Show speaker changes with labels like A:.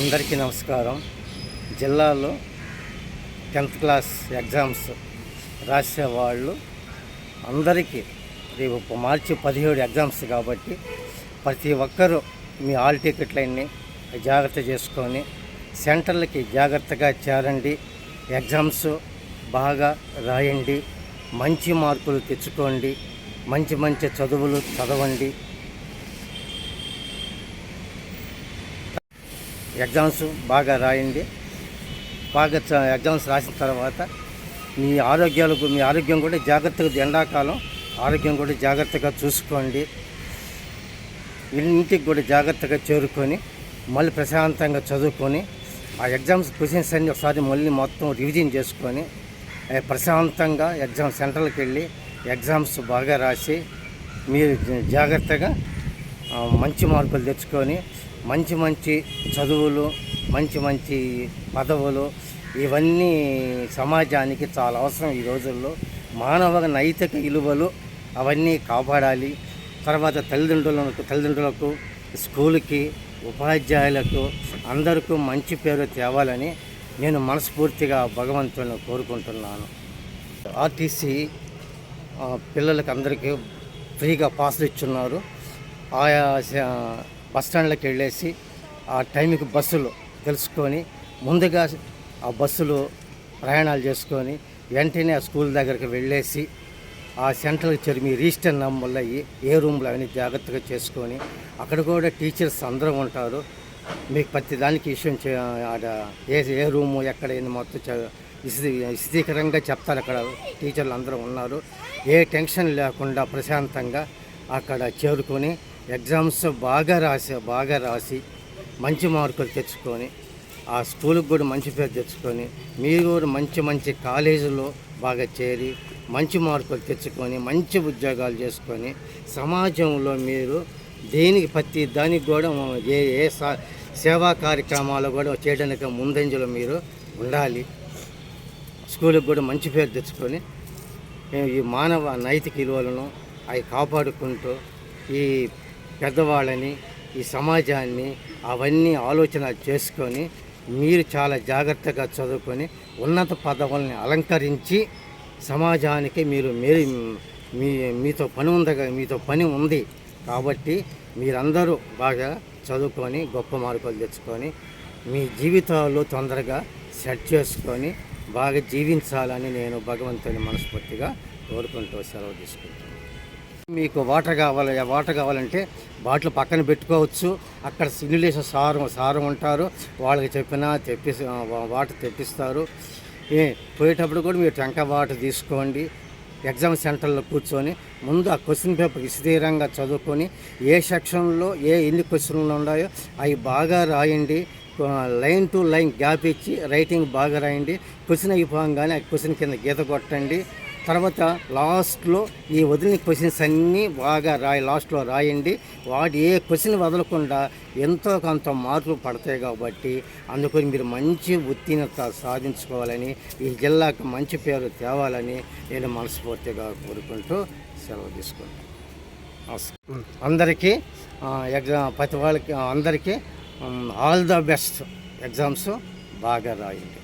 A: అందరికీ నమస్కారం. జిల్లాలో టెన్త్ క్లాస్ ఎగ్జామ్స్ రాసేవాళ్ళు అందరికీ రేపు మార్చి పదిహేడు ఎగ్జామ్స్ కాబట్టి ప్రతి ఒక్కరూ మీ ఆల్ టికెట్లన్నీ జాగ్రత్త చేసుకొని సెంటర్లకి జాగ్రత్తగా చేరండి. ఎగ్జామ్స్ బాగా రాయండి. మంచి మార్కులు తెచ్చుకోండి. మంచి మంచి చదువులు చదవండి. ఎగ్జామ్స్ బాగా రాయండి. బాగా ఎగ్జామ్స్ రాసిన తర్వాత మీ ఆరోగ్యాలకు మీ ఆరోగ్యం కూడా జాగ్రత్తగా ఎండాకాలం ఆరోగ్యం కూడా జాగ్రత్తగా చూసుకోండి. ఇంటికి కూడా జాగ్రత్తగా చేరుకొని మళ్ళీ ప్రశాంతంగా చదువుకొని ఆ ఎగ్జామ్స్ క్వశ్చన్స్ అన్ని ఒకసారి మళ్ళీ మొత్తం రివిజన్ చేసుకొని ప్రశాంతంగా ఎగ్జామ్ సెంటర్కి వెళ్ళి ఎగ్జామ్స్ బాగా రాసి మీరు జాగ్రత్తగా మంచి మార్కులు తెచ్చుకొని మంచి మంచి చదువులు మంచి మంచి పదవులు ఇవన్నీ సమాజానికి చాలా అవసరం ఈ రోజుల్లో. మానవ నైతిక విలువలు అవన్నీ కాపాడాలి. తర్వాత తల్లిదండ్రులకు తల్లిదండ్రులకు స్కూల్కి ఉపాధ్యాయులకు అందరికీ మంచి పేరు తేవాలని నేను మనస్ఫూర్తిగా భగవంతుని కోరుకుంటున్నాను. ఆర్టీసీ పిల్లలకి అందరికీ ఫ్రీగా పాసులు ఇచ్చున్నారు. ఆయా స- బస్ వెళ్ళేసి ఆ టైంకి బస్సులు తెలుసుకొని ముందుగా ఆ బస్సులు ప్రయాణాలు చేసుకొని వెంటనే ఆ స్కూల్ దగ్గరికి వెళ్ళేసి ఆ సెంటర్కి చేరి మీ రిజిస్టర్ నంబర్లు అయ్యి ఏ రూమ్లో అవన్నీ జాగ్రత్తగా చేసుకొని అక్కడ కూడా టీచర్స్ అందరూ ఉంటారు. మీకు ప్రతి దానికి విషయం చే- ఆడ ఏ ఏ రూము ఎక్కడ ఏంది మొత్తం విశదీకరంగా చెప్తారు అక్కడ టీచర్లు అందరూ ఉన్నారు. ఏ టెన్షన్ లేకుండా ప్రశాంతంగా అక్కడ చేరుకొని ఎగ్జామ్స్ బాగా రాసి బాగా రాసి మంచి మార్కులు తెచ్చుకొని ఆ స్కూల్కి కూడా మంచి పేరు తెచ్చుకొని మీరు కూడా మంచి మంచి కాలేజీలో బాగా చేరి మంచి మార్కులు తెచ్చుకొని మంచి ఉద్యోగాలు చేసుకొని సమాజంలో మీరు దేనికి ప్రతి దానికి కూడా ఏ ఏ సా- సేవా కార్యక్రమాలు కూడా చేయడానికి ముందంజలో మీరు ఉండాలి. స్కూల్కి కూడా మంచి పేరు తెచ్చుకొని ఈ మానవ నైతిక విలువలను అవి కాపాడుకుంటూ ఈ పెద్దవాళ్ళని ఈ సమాజాన్ని అవన్నీ ఆలోచన చేసుకొని మీరు చాలా జాగ్రత్తగా చదువుకొని ఉన్నత పదవుల్ని అలంకరించి సమాజానికి మీరు మీరు మీ మీతో పని ఉందగా మీతో పని ఉంది. కాబట్టి మీరందరూ బాగా చదువుకొని గొప్ప మార్కులు తెచ్చుకొని మీ జీవితాల్లో తొందరగా సెట్ చేసుకొని బాగా జీవించాలని నేను భగవంతుని మనస్ఫూర్తిగా కోరుకుంటూ సెలవు తీసుకుంటాను మీకు వాటర్ కావాలి వాటర్ కావాలంటే బాటిల్ పక్కన పెట్టుకోవచ్చు. అక్కడ సిగ్యులేషన్ సారు సారు ఉంటారు. వాళ్ళకి చెప్పినా తెప్పి వాటర్ తెప్పిస్తారు. ఏ పోయేటప్పుడు కూడా మీరు టెంక వాటర్ తీసుకోండి. ఎగ్జామ్ సెంటర్లో కూర్చొని ముందు ఆ క్వశ్చన్ పేపర్ విశదీరంగా చదువుకొని ఏ సెక్షన్లో ఏ ఎన్ని క్వశ్చన్లు ఉన్నాయో అవి బాగా రాయండి. లైన్ టు లైన్ గ్యాప్ ఇచ్చి రైటింగ్ బాగా రాయండి. క్వశ్చన్ అయిపోగానే ఆ క్వశ్చన్ కింద గీత కొట్టండి. తర్వాత లాస్ట్లో ఈ వదిలిన క్వశ్చన్స్ అన్నీ బాగా రాయి లాస్ట్లో రాయండి. వాటి ఏ క్వశ్చన్ వదలకుండా ఎంతో కొంత మార్కులు పడతాయి కాబట్టి అందుకని మీరు మంచి ఉత్తీర్ణత సాధించుకోవాలని ఈ జిల్లాకు మంచి పేరు తేవాలని నేను మనస్ఫూర్తిగా కోరుకుంటూ సెలవు తీసుకుంటాను అందరికీ ఎగ్జామ్ ప్రతి వాళ్ళకి అందరికీ ఆల్ ద బెస్ట్. ఎగ్జామ్స్ బాగా రాయండి.